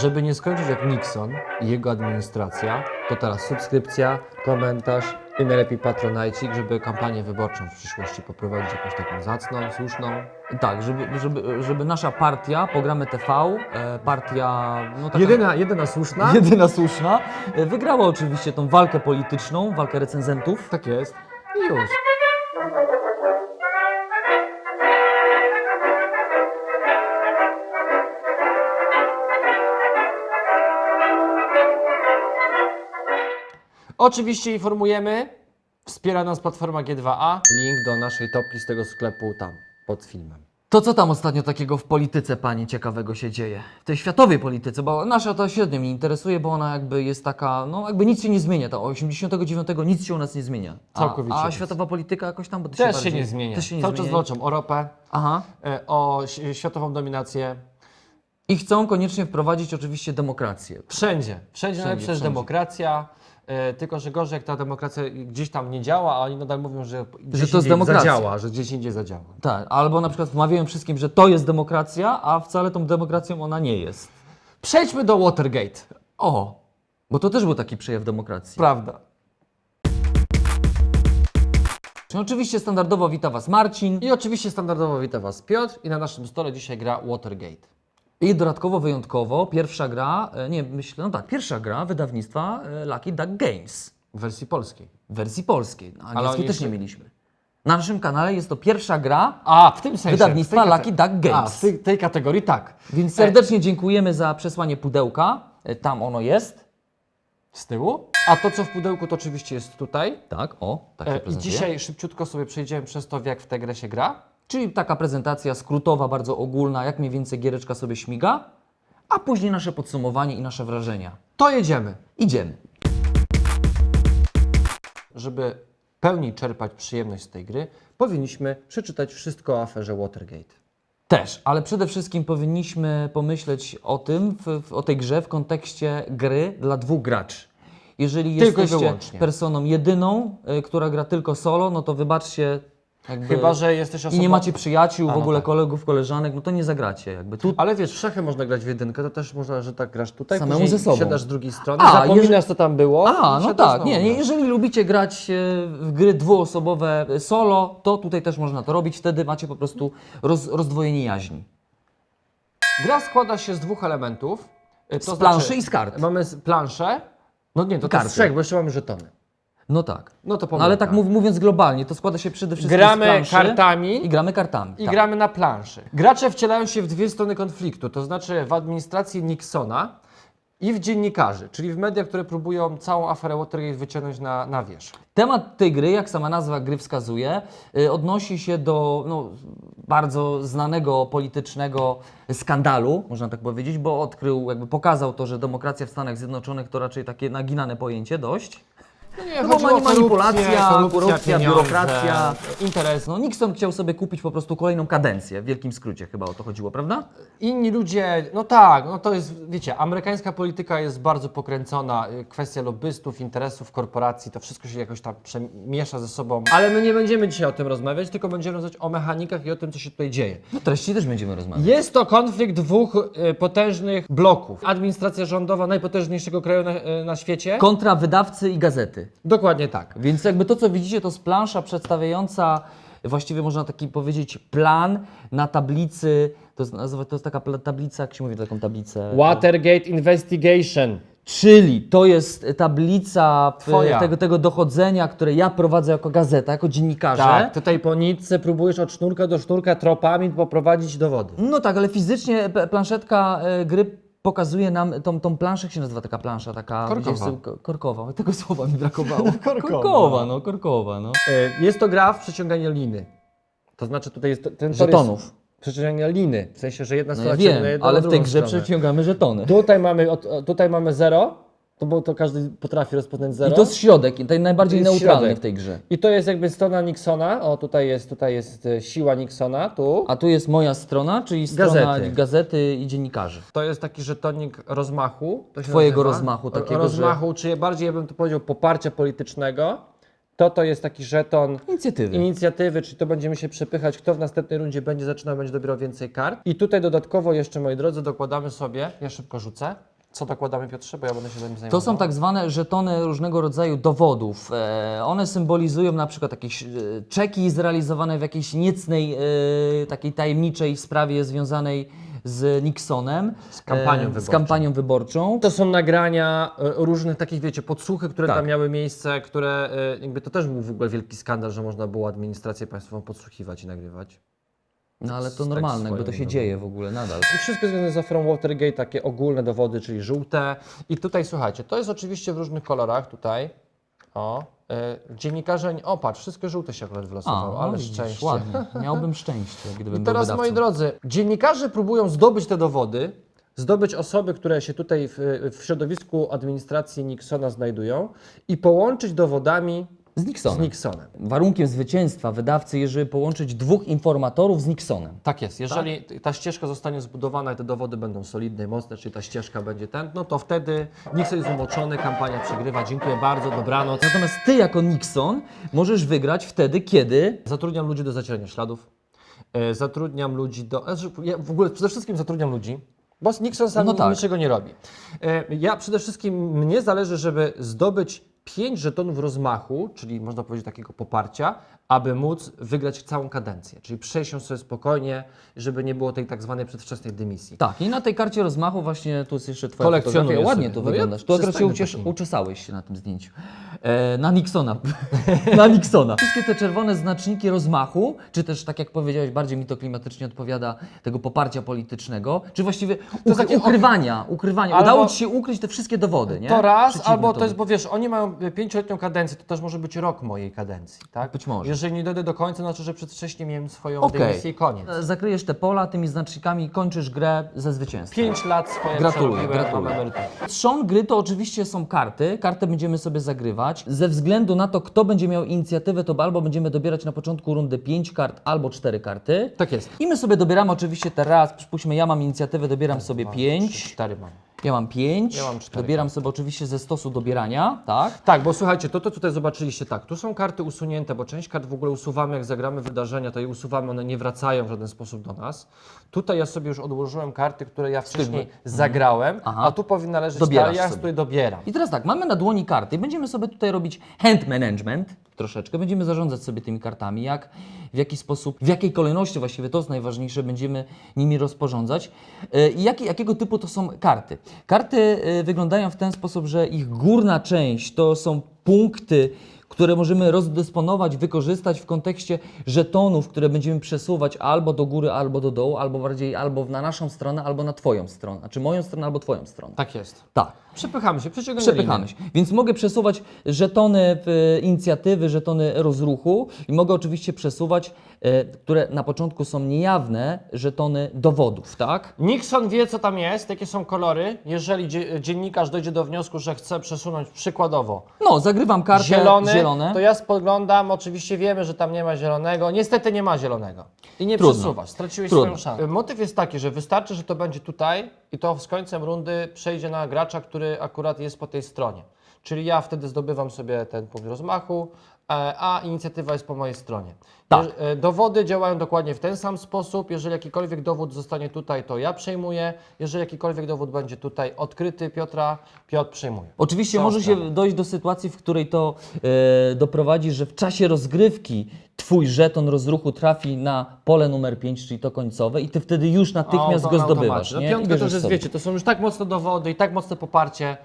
Żeby nie skończyć jak Nixon i jego administracja, to teraz subskrypcja, komentarz i najlepiej patronajcik, żeby kampanię wyborczą w przyszłości poprowadzić jakąś taką zacną, słuszną. Tak, żeby, żeby, żeby nasza partia, Programy TV, e, partia... No, taka Jedyna, jedyna słuszna? jedyna słuszna, e, wygrała oczywiście tą walkę polityczną, walkę recenzentów. Tak jest. I już. Oczywiście informujemy, wspiera nas platforma G2A. Link do naszej topki z tego sklepu tam, pod filmem. To co tam ostatnio takiego w polityce, Pani, ciekawego się dzieje? W tej światowej polityce, bo nasza to średnio mnie interesuje, bo ona jakby jest taka, no jakby nic się nie zmienia. To 89 nic się u nas nie zmienia. A, Całkowicie A nic. światowa polityka jakoś tam, bo Też bardziej, się nie zmienia. Też się nie Cały czas zmienia. walczą o ropę, Aha. e, o ś- światową dominację. I chcą koniecznie wprowadzić oczywiście demokrację. Wszędzie, wszędzie, najlepsza jest wszędzie. demokracja. E, tylko, że gorzej, jak ta demokracja gdzieś tam nie działa, a oni nadal mówią, że, gdzieś to jest demokracja. zadziała, że gdzieś indziej zadziała. Tak, albo na przykład wmawiają wszystkim, że to jest demokracja, a wcale tą demokracją ona nie jest. Przejdźmy do Watergate. O, bo to też był taki przejaw demokracji. Prawda. Czyli Oczywiście standardowo wita Was Marcin I oczywiście standardowo wita Was Piotr i na naszym stole dzisiaj gra Watergate. I dodatkowo wyjątkowo pierwsza gra, e, nie myślę, no tak, pierwsza gra wydawnictwa e, Lucky Duck Games W wersji polskiej. w wersji polskiej. No, Angielskiej też jeszcze- nie mieliśmy. Na naszym kanale jest to pierwsza gra, A, w tym sensie. Wydawnictwa w Lucky Duck Games. A, w tej, tej kategorii tak. więc serdecznie dziękujemy za przesłanie pudełka. E, Tam ono jest. Z tyłu. A to, co w pudełku, to oczywiście jest tutaj. Tak, o, tak się E, I dzisiaj szybciutko sobie przejdziemy przez to, jak w tę grę się gra. Czyli taka prezentacja skrótowa, bardzo ogólna, jak mniej więcej giereczka sobie śmiga, a później nasze podsumowanie i nasze wrażenia. To jedziemy. Idziemy. Żeby pełniej czerpać przyjemność z tej gry, powinniśmy przeczytać wszystko o aferze Watergate. Też, ale przede wszystkim powinniśmy pomyśleć o tym, w, w, o tej grze w kontekście gry dla dwóch graczy. Jeżeli Tylko jesteście wyłącznie. personą jedyną, y, która gra tylko solo, no to wybaczcie. Jakby, Chyba, że jesteś osobą... I nie macie przyjaciół, A, w no ogóle tak. kolegów, koleżanek, no to nie zagracie. Jakby tu Ale wiesz, w szachy można grać w jedynkę, to też można, że tak grasz tutaj, Samemu później ze sobą. siadasz z drugiej strony, A, zapominasz, jeżeli- co tam było A, no tak. znowu Nie, nie, grasz. jeżeli lubicie grać e, w gry dwuosobowe e, solo, to tutaj też można to robić. Wtedy macie po prostu roz, rozdwojenie jaźni. Gra składa się z dwóch elementów. Y, To Z planszy i z kart. Mamy planszę, no nie, to, to karty. z trzech, bo jeszcze mamy żetony. No tak. No to No, ale pomyłka. tak mów, mówiąc globalnie, to składa się przede wszystkim Gramy z planszy kartami i gramy kartami. i tak. gramy na planszy. Gracze wcielają się w dwie strony konfliktu, to znaczy w administracji Nixona i w dziennikarzy, czyli w media, które próbują całą aferę Watergate wyciągnąć na, na wierzch. Temat tej gry, jak sama nazwa gry wskazuje, y, odnosi się do no, bardzo znanego politycznego skandalu, można tak powiedzieć, bo odkrył, jakby pokazał to, że demokracja w Stanach Zjednoczonych to raczej takie naginane pojęcie dość. Nie, No bo mani- manipulacja, korupcja, biurokracja. interes. No Nixon chciał sobie kupić po prostu kolejną kadencję, w wielkim skrócie chyba o to chodziło, prawda? Inni ludzie, no tak, no to jest, wiecie, amerykańska polityka jest bardzo pokręcona, y, kwestia lobbystów, interesów, korporacji, to wszystko się jakoś tam przemiesza ze sobą. Ale my nie będziemy dzisiaj o tym rozmawiać, tylko będziemy rozmawiać o mechanikach i o tym, co się tutaj dzieje. No treści też będziemy rozmawiać. Jest to konflikt dwóch y, potężnych bloków. Administracja rządowa najpotężniejszego kraju na, y, na świecie. Kontra wydawcy i gazety. Dokładnie tak. Więc jakby to, co widzicie, to jest plansza przedstawiająca, właściwie można taki powiedzieć, plan na tablicy, to jest, nazywa- to jest taka tablica, jak się mówi taką tablicę? Watergate Investigation. Czyli to jest tablica Twoja. tego, tego dochodzenia, które ja prowadzę jako gazeta, jako dziennikarze. Tak, tutaj po nitce próbujesz od sznurka do sznurka tropami poprowadzić dowody. No tak, ale fizycznie planszetka e, gry pokazuje nam tą, tą planszę, jak się nazywa taka plansza, taka Korkowa. korkowa. Tego słowa mi brakowało. Korkowa. korkowa, no, korkowa, no. Y, Jest to gra w przeciąganie liny. To znaczy tutaj jest ten tor Żetonów. Jest przeciąganie liny. W sensie, że jedna No strona ja ciągnie wiem, jedną, ale w tej drugą grze stronę. przeciągamy żetony. Tutaj mamy, od, tutaj mamy zero, to bo to każdy potrafi rozpoznać zero. I to jest środek, i ten najbardziej To jest neutralny środek. w tej grze. I to jest jakby strona Nixona. O, tutaj jest, tutaj jest e, siła Nixona, tu. A tu jest moja strona, czyli strona Gazety. gazety, i dziennikarzy. To jest taki żetonik rozmachu. To się Twojego nazywa. rozmachu Ro- takiego, Rozmachu, czy bardziej ja bym to powiedział poparcia politycznego. To to jest taki żeton Inicjatywy. inicjatywy, czyli to będziemy się przepychać, kto w następnej rundzie będzie zaczynał, będzie dobierał więcej kart. I tutaj dodatkowo jeszcze, moi drodzy, dokładamy sobie, ja szybko rzucę. Co dokładamy, Piotrze, bo ja będę się tym zajmował. To są tak zwane żetony różnego rodzaju dowodów. E, one symbolizują na przykład jakieś e, czeki zrealizowane w jakiejś niecnej, e, takiej tajemniczej sprawie związanej z Nixonem. Z kampanią e, Z wyborczą. kampanią wyborczą. To są nagrania e, różnych takich, wiecie, podsłuchy, które Tak. tam miały miejsce, które e, jakby to też był w ogóle wielki skandal, że można było administrację państwową podsłuchiwać i nagrywać. No ale to tak normalne, jakby to się dzieje w ogóle nadal. I wszystko związane z aferą Watergate, takie ogólne dowody, czyli żółte. I tutaj słuchajcie, to jest oczywiście w różnych kolorach tutaj. O, y, dziennikarze, o patrz, wszystkie żółte się akurat A, wylosowało, no, ale widzisz, szczęście. ładnie. Miałbym szczęście, gdybym I był teraz, wydawcą. moi drodzy, dziennikarze próbują zdobyć te dowody, zdobyć osoby, które się tutaj w, w środowisku administracji Nixona znajdują i połączyć dowodami Z z Nixonem. Nixonem. Warunkiem zwycięstwa wydawcy jest, żeby połączyć dwóch informatorów z Nixonem. Tak jest. Jeżeli ta ścieżka zostanie zbudowana i te dowody będą solidne i mocne, czyli ta ścieżka będzie ten, no to wtedy Nixon jest umoczony, kampania przegrywa. Dziękuję bardzo, dobranoc. Natomiast ty jako Nixon możesz wygrać wtedy, kiedy Zatrudniam ludzi do zacierania śladów. E, zatrudniam ludzi do. znaczy, Ja w ogóle przede wszystkim zatrudniam ludzi. Bo Nixon sam No tak. niczego nie robi. E, Ja przede wszystkim mnie zależy, żeby zdobyć 5 żetonów rozmachu, czyli można powiedzieć takiego poparcia, aby móc wygrać całą kadencję. Czyli przejść ją sobie spokojnie, żeby nie było tej tak zwanej przedwczesnej dymisji. Tak, i na tej karcie rozmachu właśnie tu jest jeszcze twoja fotografia. Ładnie sobie. tu No wyglądasz. Tu akurat się uciesz, uczesałeś się na tym zdjęciu. E, na Nixona. na Nixona. Wszystkie te czerwone znaczniki rozmachu, czy też tak jak powiedziałeś, bardziej mi to klimatycznie odpowiada tego poparcia politycznego, czy właściwie ukry, takie ukrywania, ukrywania. Albo- Udało Ci się ukryć te wszystkie dowody, nie? To raz, Przeciwne albo to jest, bo wiesz, oni mają pięcioletnią kadencję, to też może być rok mojej kadencji, tak? Być może. Jeżeli nie dojdę do końca, znaczy, że przedwcześnie miałem swoją Okej. dymisję i koniec. E, Zakryjesz te pola tymi znacznikami i kończysz grę ze zwycięstwem. Pięć lat swoje Gratuluję, przerobiłem, gratuluję. mam emeryturę. Trzon gry to oczywiście są karty. Kartę będziemy sobie zagrywać. Ze względu na to, kto będzie miał inicjatywę, to albo będziemy dobierać na początku rundy 5 kart, albo 4 karty. Tak jest. I my sobie dobieramy oczywiście teraz, przypuśćmy, ja mam inicjatywę, dobieram sobie 5. Cztery mam. Ja mam 5. Ja mam cztery Dobieram sobie oczywiście ze stosu dobierania, tak? Tak, bo słuchajcie, to, to tutaj zobaczyliście tak, tu są karty usunięte, bo część kart w ogóle usuwamy, jak zagramy wydarzenia, to je usuwamy, one nie wracają w żaden sposób do nas. Tutaj ja sobie już odłożyłem karty, które ja wcześniej zagrałem, Mhm. Aha. a tu powinna leżeć Dobierasz talia, ja sobie. dobieram. I teraz tak, mamy na dłoni karty i będziemy sobie tutaj robić hand management troszeczkę. Będziemy zarządzać sobie tymi kartami, jak, w jaki sposób, w jakiej kolejności właściwie to jest najważniejsze, będziemy nimi rozporządzać. E, I jakie, jakiego typu to są karty? Karty e, wyglądają w ten sposób, że ich górna część to są punkty, które możemy rozdysponować, wykorzystać w kontekście żetonów, które będziemy przesuwać albo do góry, albo do dołu, albo bardziej albo na naszą stronę, albo na Twoją stronę. Znaczy moją stronę, albo Twoją stronę. Tak jest. Tak. Przepychamy się, przeciągamy Przepychamy się. Więc mogę przesuwać żetony w inicjatywy, żetony rozruchu i mogę oczywiście przesuwać, e, które na początku są niejawne, żetony dowodów, tak? Nixon wie, co tam jest, jakie są kolory. Jeżeli dzie- dziennikarz dojdzie do wniosku, że chce przesunąć przykładowo No, zagrywam kartę zielony, zielone. to ja spoglądam, oczywiście wiemy, że tam nie ma zielonego. Niestety nie ma zielonego. I nie Trudno. przesuwasz, straciłeś Trudno. swoją szansę. Motyw jest taki, że wystarczy, że to będzie tutaj i to z końcem rundy przejdzie na gracza, który akurat jest po tej stronie. Czyli ja wtedy zdobywam sobie ten punkt rozmachu, a inicjatywa jest po mojej stronie. Tak. E, Dowody działają dokładnie w ten sam sposób. Jeżeli jakikolwiek dowód zostanie tutaj, to ja przejmuję. Jeżeli jakikolwiek dowód będzie tutaj odkryty Piotra, Piotr przejmuje. Oczywiście Całą może się dojść do sytuacji, w której to e, doprowadzi, że w czasie rozgrywki Twój żeton rozruchu trafi na pole numer 5, czyli to końcowe i Ty wtedy już natychmiast go na zdobywasz. automacie. No Nie? I piątka to bierzesz sobie. wiecie, to są już tak mocne dowody i tak mocne poparcie.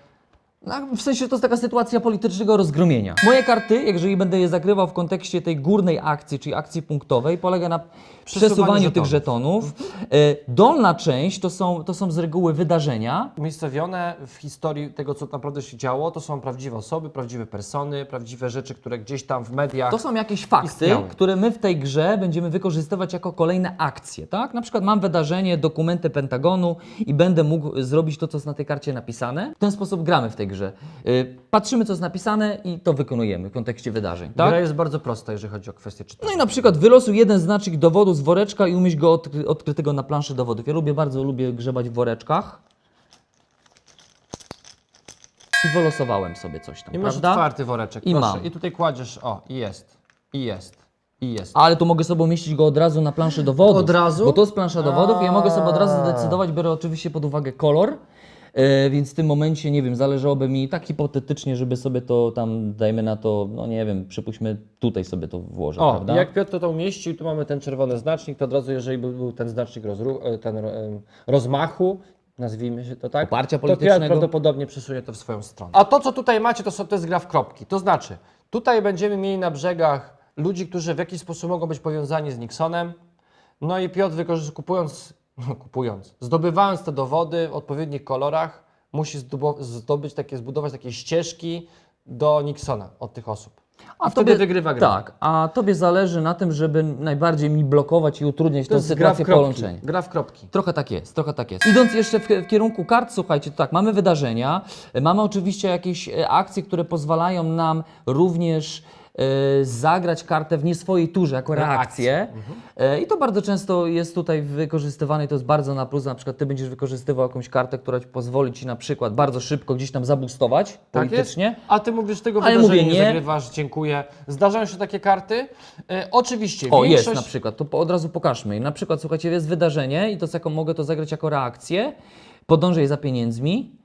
No, w sensie to jest taka sytuacja politycznego rozgromienia. Moje karty, jeżeli będę je zagrywał w kontekście tej górnej akcji, czyli akcji punktowej, polega na przesuwaniu tych żetonów. E, Dolna część to są, to są z reguły wydarzenia. Umiejscowione w historii tego, co naprawdę się działo, to są prawdziwe osoby, prawdziwe persony, prawdziwe rzeczy, które gdzieś tam w mediach. To są jakieś fakty, Istniały. które my w tej grze będziemy wykorzystywać jako kolejne akcje, tak? Na przykład mam wydarzenie, dokumenty Pentagonu i będę mógł zrobić to, co jest na tej karcie napisane. W ten sposób gramy w tej grze. Y, Patrzymy, co jest napisane i to wykonujemy w kontekście wydarzeń, tak? Gra jest bardzo prosta, jeżeli chodzi o kwestię czytania. No i na przykład wylosuj jeden znacznik dowodu z woreczka i umieść go odkry odkrytego na planszy dowodów. Ja lubię bardzo lubię grzebać w woreczkach. i wylosowałem sobie coś tam, I masz prawda? otwarty woreczek, I proszę. mam. I tutaj kładziesz, o, i jest, i jest, i jest. Ale tu mogę sobie umieścić go od razu na planszy dowodów. Od razu? Bo to jest plansza dowodów i ja mogę sobie od razu zdecydować, biorę oczywiście pod uwagę kolor, więc w tym momencie, nie wiem, zależałoby mi tak hipotetycznie, żeby sobie to tam, dajmy na to, no nie wiem, przypuśćmy, tutaj sobie to włożę, O, prawda? jak Piotr to, to umieścił, tu mamy ten czerwony znacznik, to od razu, jeżeli by był ten znacznik rozru- e, ten, em, rozmachu, nazwijmy się to tak, Poparcia to politycznego. Piotr prawdopodobnie przesunie to w swoją stronę. A to, co tutaj macie, to, są, to jest gra w kropki. To znaczy, tutaj będziemy mieli na brzegach ludzi, którzy w jakiś sposób mogą być powiązani z Nixonem, no i Piotr kupując, kupując, zdobywając te dowody w odpowiednich kolorach, musi zdobyć takie, zbudować takie ścieżki do Nixona od tych osób. A wtedy wygrywa gra. Tak, a tobie zależy na tym, żeby najbardziej mi blokować i utrudniać To tę gra sytuację kropki. połączenia. Gra w kropki. Trochę tak jest, trochę tak jest. Idąc jeszcze w, w kierunku kart, słuchajcie, to tak, mamy wydarzenia, mamy oczywiście jakieś e, akcje, które pozwalają nam również zagrać kartę w nie swojej turze jako reakcję. E, I to bardzo często jest tutaj wykorzystywane i to jest bardzo na plus. Na przykład ty będziesz wykorzystywał jakąś kartę, która ci pozwoli ci na przykład bardzo szybko gdzieś tam zabustować politycznie. Tak Jest? A ty mówisz tego Ale wydarzenia mówię, nie, nie. zagrywasz, dziękuję. Zdarzają się takie karty. E, oczywiście, O, większość... jest na przykład, to po- od razu pokażmy. Na przykład, słuchajcie, jest wydarzenie i to mogę to zagrać jako reakcję. Podążaj za pieniędzmi.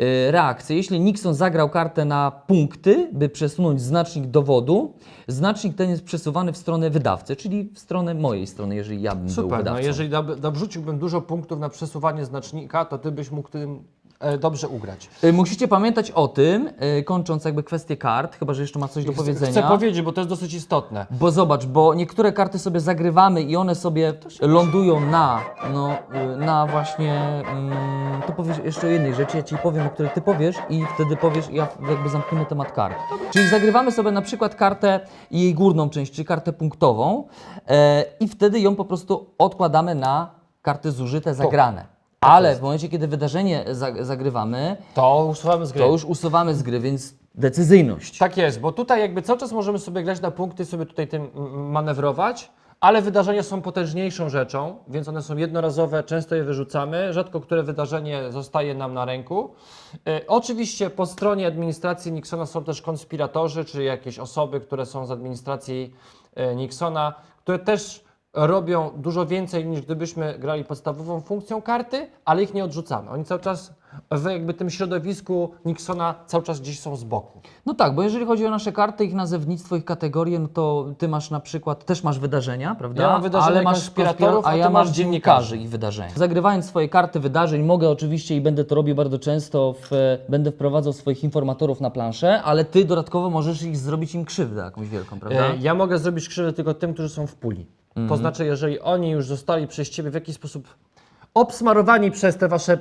Yy, reakcję. Jeśli Nixon zagrał kartę na punkty, by przesunąć znacznik dowodu, znacznik ten jest przesuwany w stronę wydawcy, czyli w stronę mojej strony, jeżeli ja bym był Super, no wydawcą. jeżeli dob- dobrzuciłbym dużo punktów na przesuwanie znacznika, to ty byś mógł tym dobrze ugrać. Yy, Musicie pamiętać o tym, yy, kończąc jakby kwestię kart, chyba że jeszcze ma coś do powiedzenia. Chcę powiedzieć, bo to jest dosyć istotne. Bo zobacz, bo niektóre karty sobie zagrywamy i one sobie lądują na, no, y, na właśnie, mm, to powiesz jeszcze o jednej rzeczy, ja Ci powiem, o której Ty powiesz i wtedy powiesz i ja jakby zamkniemy temat kart. Czyli zagrywamy sobie na przykład kartę i jej górną część, czyli kartę punktową e, i wtedy ją po prostu odkładamy na karty zużyte, zagrane. Ale w momencie, kiedy wydarzenie za, zagrywamy, To usuwamy z gry. to już usuwamy z gry, więc decyzyjność. Tak jest, bo tutaj jakby cały czas możemy sobie grać na punkty, sobie tutaj tym manewrować, ale wydarzenia są potężniejszą rzeczą, więc one są jednorazowe, często je wyrzucamy, rzadko które wydarzenie zostaje nam na ręku. E, oczywiście po stronie administracji Nixona są też konspiratorzy, czy jakieś osoby, które są z administracji e, Nixona, które też robią dużo więcej niż gdybyśmy grali podstawową funkcją karty, ale ich nie odrzucamy. Oni cały czas w jakby tym środowisku Nixona cały czas gdzieś są z boku. No tak, bo jeżeli chodzi o nasze karty, ich nazewnictwo, ich kategorie, no to ty masz na przykład, też masz wydarzenia, prawda? Ja mam wydarzenia Ale masz konspiratorów, konspira- a a ja masz dziennikarzy. i wydarzenia. Zagrywając swoje karty wydarzeń, mogę oczywiście i będę to robił bardzo często, w, będę wprowadzał swoich informatorów na planszę, ale ty dodatkowo możesz ich zrobić im krzywdę jakąś wielką, prawda? E, Ja mogę zrobić krzywdę tylko tym, którzy są w puli. Mhm. To znaczy, jeżeli oni już zostali przez ciebie w jakiś sposób obsmarowani przez te wasze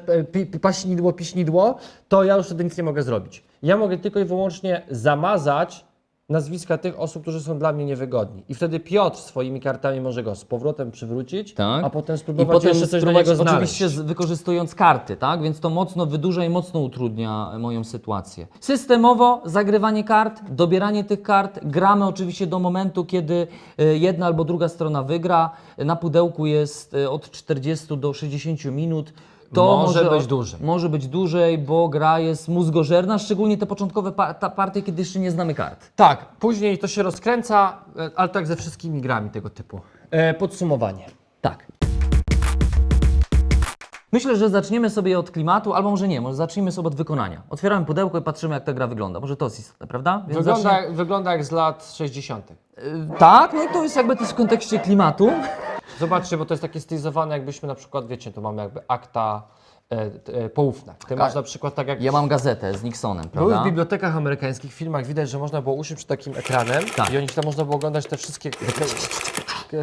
e, paśnidło, piśnidło, to ja już wtedy nic nie mogę zrobić. Ja mogę tylko i wyłącznie zamazać nazwiska tych osób, którzy są dla mnie niewygodni. I wtedy Piotr swoimi kartami może go z powrotem przywrócić, Tak. a potem I spróbować potem jeszcze coś spróbować, do niego znaleźć. oczywiście z, wykorzystując karty, tak? Więc to mocno wydłuża i mocno utrudnia e, moją sytuację. Systemowo zagrywanie kart, dobieranie tych kart, gramy oczywiście do momentu, kiedy e, jedna albo druga strona wygra. Na pudełku jest e, od 40 do 60 minut. To Może być dłużej. Może być dłużej, bo gra jest mózgożerna, szczególnie te początkowe pa ta partie, kiedy jeszcze nie znamy kart. Tak, później to się rozkręca, e, ale tak ze wszystkimi grami tego typu. E, podsumowanie. Tak. Myślę, że zaczniemy sobie od klimatu, albo może nie, może zacznijmy sobie od wykonania. Otwieramy pudełko i patrzymy, jak ta gra wygląda. Może to jest istotne, prawda? Więc Wygląda, zacznij- wygląda jak z lat 60. Y, Tak, no i to jest jakby też w kontekście klimatu. Zobaczcie, bo to jest takie stylizowane, jakbyśmy na przykład, wiecie, tu mamy jakby akta e, e, poufne. Ty masz na przykład tak jak... Ja mam gazetę z Nixonem, Były prawda? w bibliotekach amerykańskich filmach, widać, że można było usiąść przed takim ekranem Tak. i oni tam można było oglądać te wszystkie... To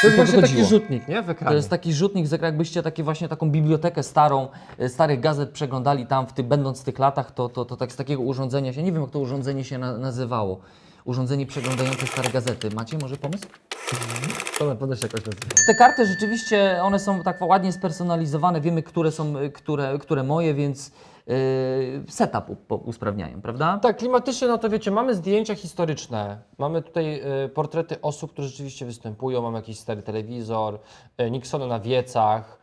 to jest właśnie taki wychodziło. rzutnik, nie? W ekranie. To jest taki rzutnik, jakbyście takie właśnie taką bibliotekę starą, y, starych gazet przeglądali tam, w ty, będąc w tych latach, to, to, to tak z takiego urządzenia się, nie wiem jak to urządzenie się na, nazywało. Urządzenie przeglądające stare gazety. Macie może pomysł? To się jakoś nazywa. Te karty rzeczywiście, one są tak ładnie spersonalizowane, wiemy, które są, y, które, które moje, więc yy, setup usprawniają, prawda? Tak, klimatycznie, no to wiecie, mamy zdjęcia historyczne, mamy tutaj e, portrety osób, które rzeczywiście występują, mamy jakiś stary telewizor, e, Nixona na wiecach,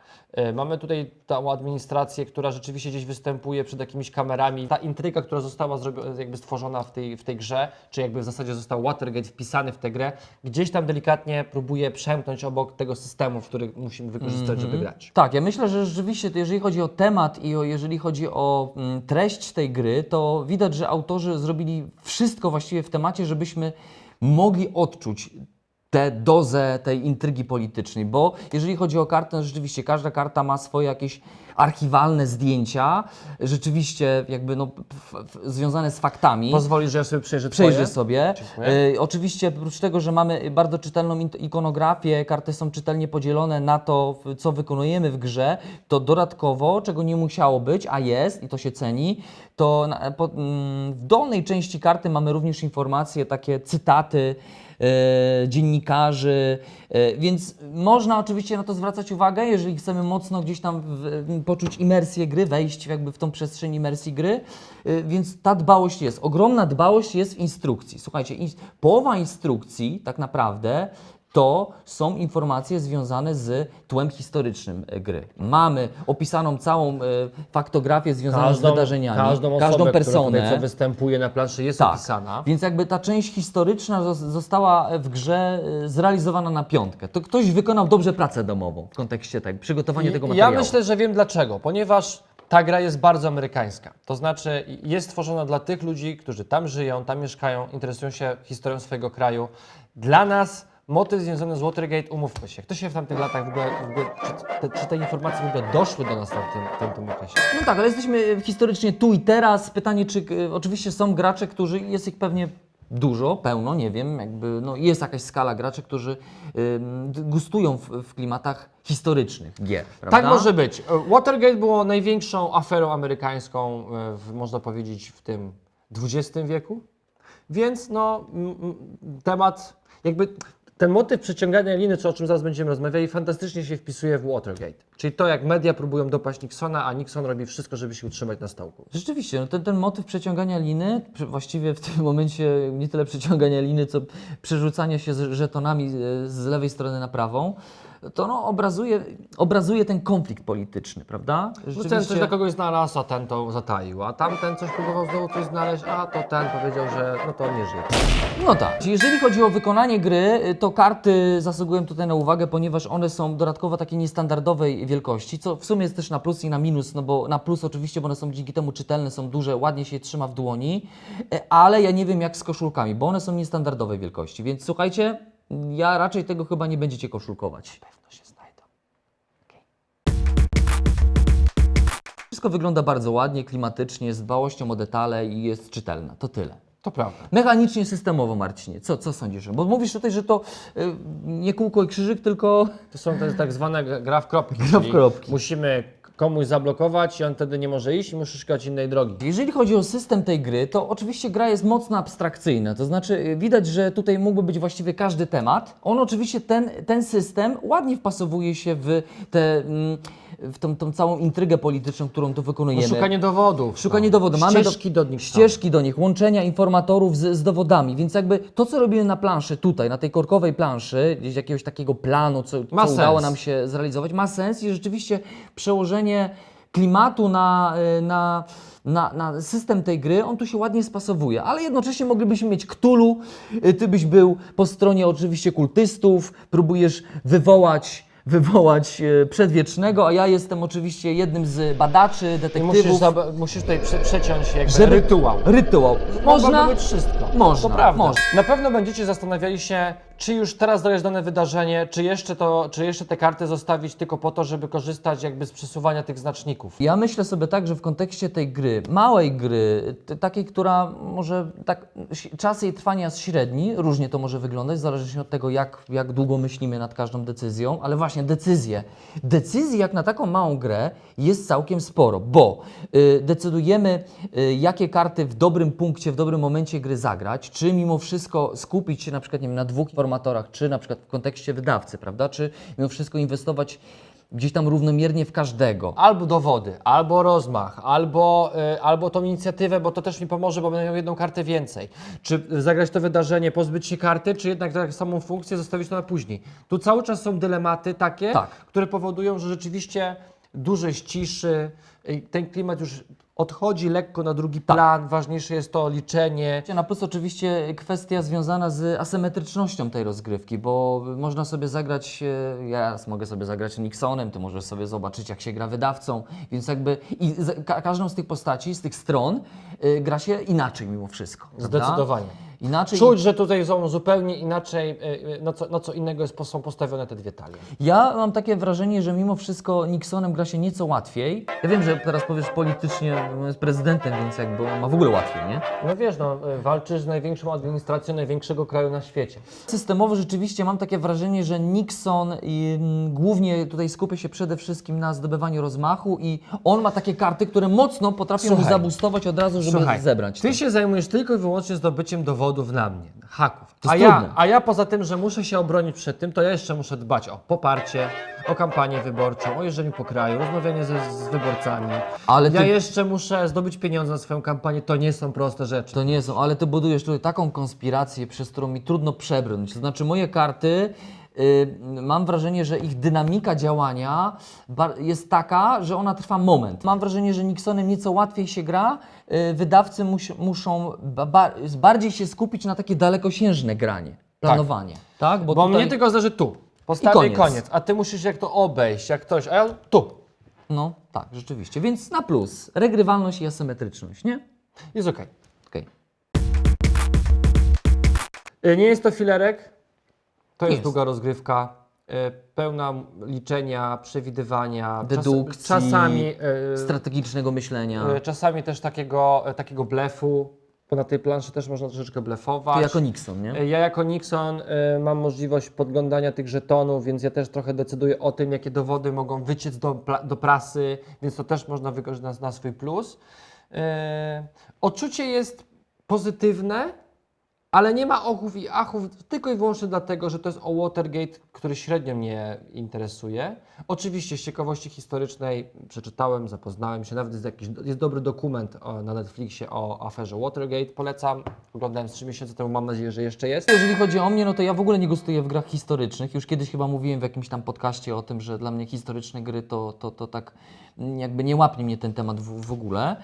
Mamy tutaj tą administrację, która rzeczywiście gdzieś występuje przed jakimiś kamerami. Ta intryga, która została jakby stworzona w tej, w tej grze, czy jakby w zasadzie został Watergate wpisany w tę grę, gdzieś tam delikatnie próbuje przemknąć obok tego systemu, który musimy wykorzystać, żeby grać. Tak, ja myślę, że rzeczywiście, to jeżeli chodzi o temat i o, jeżeli chodzi o mm, treść tej gry, to widać, że autorzy zrobili wszystko właściwie w temacie, żebyśmy mogli odczuć tę dozę tej intrygi politycznej, bo jeżeli chodzi o kartę, no rzeczywiście każda karta ma swoje jakieś archiwalne zdjęcia, rzeczywiście jakby no, związane z faktami. Pozwolisz, że ja sobie przejrzę Przejrzę twoje? sobie. E, oczywiście oprócz tego, że mamy bardzo czytelną ikonografię, karty są czytelnie podzielone na to, co wykonujemy w grze, to dodatkowo, czego nie musiało być, a jest i to się ceni, to na, po, mm, w dolnej części karty mamy również informacje, takie cytaty dziennikarzy, e, więc można oczywiście na to zwracać uwagę, jeżeli chcemy mocno gdzieś tam poczuć imersję gry, wejść jakby w tą przestrzeń imersji gry, e, więc ta dbałość jest. Ogromna dbałość jest w instrukcji. Słuchajcie, połowa instrukcji tak naprawdę to są informacje związane z tłem historycznym e, gry. Mamy opisaną całą e, faktografię związaną z wydarzeniami, każdą, osobę, każdą która personę. tutaj, co występuje na planszy jest Tak, opisana. więc jakby ta część historyczna zos- została w grze zrealizowana na piątkę. To ktoś wykonał dobrze pracę domową w kontekście tego, przygotowania tego I- materiału. Ja myślę, że wiem dlaczego. Ponieważ ta gra jest bardzo amerykańska. To znaczy jest stworzona dla tych ludzi, którzy tam żyją, tam mieszkają, interesują się historią swojego kraju. Dla nas motyw związany z Watergate, umówmy się. Kto się w tamtych latach w ogóle, w ogóle czy, te, czy te informacje w ogóle doszły do nas w tamtym, tamtym okresie? No tak, ale jesteśmy historycznie tu i teraz. Pytanie, czy y, oczywiście są gracze, którzy, jest ich pewnie dużo, pełno, nie wiem, jakby no, jest jakaś skala graczy, którzy d- gustują w, w klimatach historycznych gier, prawda? Tak może być. Watergate było największą aferą amerykańską, e, w, można powiedzieć, w tym XX wieku. Więc no, temat, jakby ten motyw przeciągania liny, co, o czym zaraz będziemy rozmawiali, fantastycznie się wpisuje w Watergate. Czyli to, jak media próbują dopaść Nixona, a Nixon robi wszystko, żeby się utrzymać na stołku. Rzeczywiście, no ten, ten motyw przeciągania liny, właściwie w tym momencie nie tyle przeciągania liny, co przerzucania się z żetonami e, z lewej strony na prawą, to no, obrazuje, obrazuje ten konflikt polityczny, prawda? No ten coś dla kogoś znalazł, a ten to zataił, a tamten coś próbował znowu coś znaleźć, a to ten powiedział, że no to nie żyje. No tak. Jeżeli chodzi o wykonanie gry, y, to karty zasługują tutaj na uwagę, ponieważ one są dodatkowo takiej niestandardowej wielkości, co w sumie jest też na plus i na minus, no bo na plus oczywiście, bo one są dzięki temu czytelne, są duże, ładnie się je trzyma w dłoni, y, ale ja nie wiem jak z koszulkami, bo one są niestandardowej wielkości, więc słuchajcie, ja raczej tego chyba nie będziecie koszulkować. Pewno się znajdą. Wszystko wygląda bardzo ładnie, klimatycznie, z dbałością o detale i jest czytelne. To tyle. To prawda. Mechanicznie, systemowo, Marcinie. Co, co sądzisz? Bo mówisz tutaj, że to y, nie kółko i krzyżyk, tylko To są te tak zwane gra w kropki. Gra w kropki. Musimy komuś zablokować i on wtedy nie może iść i musi szukać innej drogi. jeżeli chodzi o system tej gry, to oczywiście gra jest mocno abstrakcyjna. To znaczy y, widać, że tutaj mógłby być właściwie każdy temat. On oczywiście, ten, ten system ładnie wpasowuje się w tę mm, w tą, tą całą intrygę polityczną, którą tu No, wykonujemy. szukanie dowodów. Szukanie no. dowodów. Mamy Ścieżki do, nich. ścieżki do nich, łączenia informatorów z, z dowodami. Więc jakby to, co robimy na planszy tutaj, na tej korkowej planszy, gdzieś jakiegoś takiego planu, co, co udało nam się zrealizować, ma sens i rzeczywiście przełożenie klimatu na, y, na, na, na system tej gry, on tu się ładnie spasowuje, ale jednocześnie moglibyśmy mieć Ktulu, y, ty byś był po stronie oczywiście kultystów, próbujesz wywołać wywołać e, przedwiecznego, a ja jestem oczywiście jednym z badaczy, I musisz, detektywów. zab- musisz tutaj prze- przeciąć jakby Żeby- rytuał. Rytuał. Można? Mogłoby być wszystko. Można, To prawda. można. Na pewno będziecie zastanawiali się, czy już teraz jest dane wydarzenie, czy jeszcze, to, czy jeszcze te karty zostawić tylko po to, żeby korzystać jakby z przesuwania tych znaczników. Ja myślę sobie tak, że w kontekście tej gry, małej gry, takiej, która może tak, czas jej trwania jest średni, różnie to może wyglądać, zależy od tego, jak, jak długo myślimy nad każdą decyzją, ale właśnie decyzje. Decyzji jak na taką małą grę jest całkiem sporo, bo y, decydujemy, y, jakie karty w dobrym punkcie, w dobrym momencie gry zagrać, czy mimo wszystko skupić się na przykład nie wiem, na dwóch informatorach, czy na przykład w kontekście wydawcy, prawda, czy mimo wszystko inwestować gdzieś tam równomiernie w każdego. Albo dowody, albo rozmach, albo, y, albo tą inicjatywę, bo to też mi pomoże, bo będę miał jedną kartę więcej. Czy zagrać to wydarzenie, pozbyć się karty, czy jednak tak samą funkcję zostawić to na później. Tu cały czas są dylematy takie, Tak. które powodują, że rzeczywiście dużo jest ciszy, ten klimat już odchodzi lekko na drugi Tak. plan, ważniejsze jest to liczenie. Na plus oczywiście kwestia związana z asymetrycznością tej rozgrywki, bo można sobie zagrać, e, ja mogę sobie zagrać Nixonem, ty możesz sobie zobaczyć jak się gra wydawcą, więc jakby i z, ka, każdą z tych postaci, z tych stron y, gra się inaczej mimo wszystko. prawda? Zdecydowanie. Inaczej. Czuć, że tutaj są zupełnie inaczej, y, y, na co, na co innego jest, są postawione te dwie talie. Ja mam takie wrażenie, że mimo wszystko Nixonem gra się nieco łatwiej. Ja wiem, że teraz powiesz politycznie, no, jest prezydentem, więc jakby on ma w ogóle łatwiej, nie? No wiesz, no, y, walczysz z największą administracją największego kraju na świecie. Systemowo rzeczywiście mam takie wrażenie, że Nixon i, głównie tutaj skupia się przede wszystkim na zdobywaniu rozmachu i on ma takie karty, które mocno potrafią mu Słuchaj. zabustować od razu, żeby Słuchaj, zebrać. Ty to. się zajmujesz tylko i wyłącznie zdobyciem dowodów na mnie, haków. To A jest ja, trudne. a ja poza tym, że muszę się obronić przed tym, to ja jeszcze muszę dbać o poparcie, o kampanię wyborczą, o jeżdżeniu po kraju, rozmawianie ze, z wyborcami. Ale Ja ty- jeszcze muszę zdobyć pieniądze na swoją kampanię, to nie są proste rzeczy. To nie są, ale ty budujesz tutaj taką konspirację, przez którą mi trudno przebrnąć. To znaczy moje karty, mam wrażenie, że ich dynamika działania jest taka, że ona trwa moment. Mam wrażenie, że Nixonem nieco łatwiej się gra, y, wydawcy muś, muszą ba- ba- bardziej się skupić na takie dalekosiężne granie, planowanie. Tak? Bo tutaj- mnie tylko zależy tu. Postawię koniec. koniec. a ty musisz jak to obejść, jak ktoś, a ja tu. No tak, rzeczywiście. Więc na plus, regrywalność i asymetryczność, nie? Jest okej. Okej. Y, Nie jest to filerek, to jest Jest. długa rozgrywka, y, pełna liczenia, przewidywania, czas- Dedukcji, czasami, y, Strategicznego myślenia. y, czasami też takiego, takiego blefu, bo na tej planszy też można troszeczkę blefować. Ty jako Nixon, nie? Ja jako Nixon mam możliwość podglądania tych żetonów, więc ja też trochę decyduję o tym, jakie dowody mogą wyciec do, do prasy, więc to też można wykorzystać na, na swój plus. Odczucie jest pozytywne, ale nie ma ochów i achów tylko i wyłącznie dlatego, że to jest o Watergate, który średnio mnie interesuje. Oczywiście z ciekawości historycznej przeczytałem, zapoznałem się, nawet jest jakiś jest dobry dokument na Netflixie o aferze Watergate, polecam. Oglądałem z 3 miesiące temu, mam nadzieję, że jeszcze jest. Jeżeli chodzi o mnie, no to ja w ogóle nie gustuję w grach historycznych. Już kiedyś chyba mówiłem w jakimś tam podcaście o tym, że dla mnie historyczne gry to, to, to tak jakby nie łapnie mnie ten temat w, w ogóle.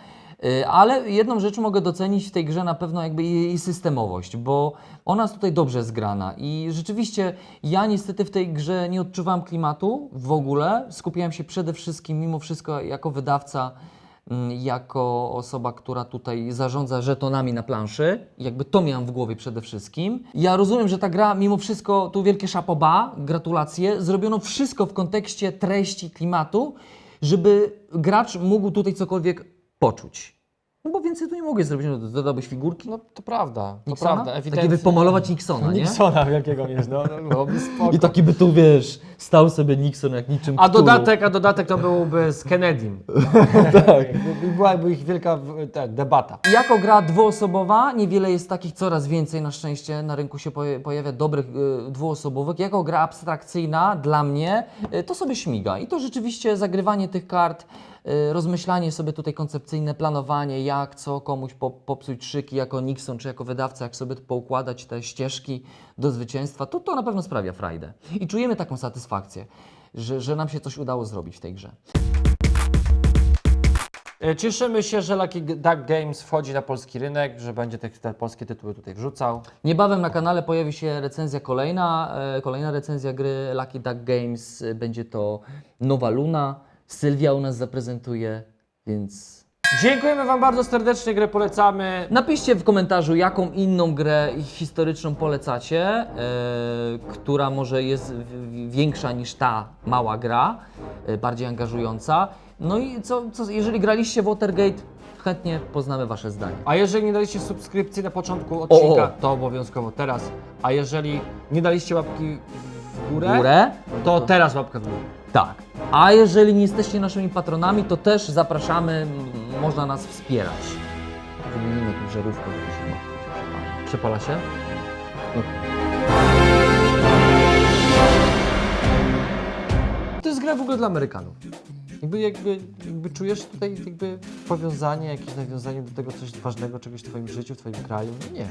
Y, Ale jedną rzecz mogę docenić w tej grze na pewno jakby jej systemowość, bo ona jest tutaj dobrze zgrana i rzeczywiście ja niestety w tej grze nie odczuwałem klimatu w ogóle. Skupiałem się przede wszystkim mimo wszystko jako wydawca mm, jako osoba, która tutaj zarządza żetonami na planszy. Jakby to miałem w głowie przede wszystkim. Ja rozumiem, że ta gra mimo wszystko, tu wielkie szapoba, gratulacje, zrobiono wszystko w kontekście treści, klimatu, żeby gracz mógł tutaj cokolwiek poczuć. No bo więcej tu nie mogę zrobić, no, dodałbyś figurki. No to prawda, to Nixona? prawda, ewidentnie. by pomalować Nixona, nie? Nixona jakiego jest, no, no byłoby spoko. I taki by tu, wiesz, stał sobie Nixon jak niczym A dodatek, a dodatek to byłby z Kennedym. tak. Byłaby ich wielka w- ta, debata. Jako gra dwuosobowa, niewiele jest takich, coraz więcej na szczęście na rynku się pojawia dobrych y, dwuosobowych. Jako gra abstrakcyjna dla mnie y, to sobie śmiga i to rzeczywiście zagrywanie tych kart, rozmyślanie sobie tutaj koncepcyjne, planowanie jak, co komuś po, popsuć szyki jako Nixon czy jako wydawca, jak sobie poukładać te ścieżki do zwycięstwa, to to na pewno sprawia frajdę. I czujemy taką satysfakcję, że, że nam się coś udało zrobić w tej grze. E, Cieszymy się, że Lucky Duck Games wchodzi na polski rynek, że będzie te, te polskie tytuły tutaj wrzucał. Niebawem na kanale pojawi się recenzja kolejna, e, kolejna recenzja gry Lucky Duck Games. Będzie to Nowa Luna. Sylwia u nas zaprezentuje, więc Dziękujemy Wam bardzo serdecznie, grę polecamy. napiszcie w komentarzu, jaką inną grę historyczną polecacie, e, która może jest w- w- większa niż ta mała gra, e, bardziej angażująca. No i co, co, jeżeli graliście w Watergate, chętnie poznamy Wasze zdanie. A jeżeli nie daliście subskrypcji na początku odcinka, O, o. to obowiązkowo teraz. A jeżeli nie daliście łapki w górę, Górę? to teraz łapkę w górę. Tak. A jeżeli nie jesteście naszymi patronami, to też zapraszamy, można nas wspierać. Wymienimy jakąś żarówkę, żeby się mogło Przepala się? To jest gra w ogóle dla Amerykanów? Jakby, jakby, jakby czujesz tutaj jakby powiązanie, jakieś nawiązanie do tego coś ważnego, czegoś w twoim życiu, w twoim kraju? No nie.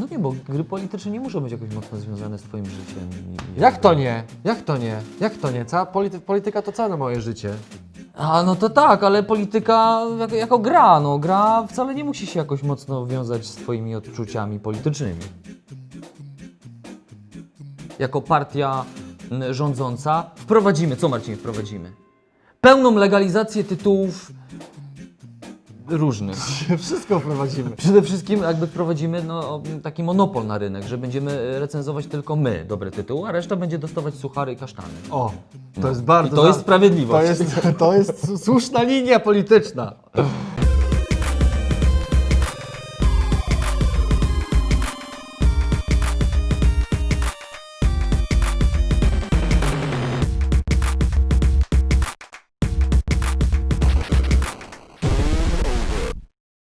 No nie, bo gry polityczne nie muszą być jakoś mocno związane z twoim życiem. I- i- Jak to nie? Jak to nie? Jak to nie? Cała polity polityka to całe moje życie. A no to tak, ale polityka jako, jako gra, no gra wcale nie musi się jakoś mocno wiązać z twoimi odczuciami politycznymi. Jako partia mm, rządząca wprowadzimy, co Marcin wprowadzimy? Pełną legalizację tytułów różnych. Wszystko wprowadzimy. Przede wszystkim jakby wprowadzimy no, taki monopol na rynek, że będziemy recenzować tylko my dobre tytuły, a reszta będzie dostawać suchary i kasztany. O, to jest bardzo... I to jest sprawiedliwość. To jest, to jest słuszna linia polityczna.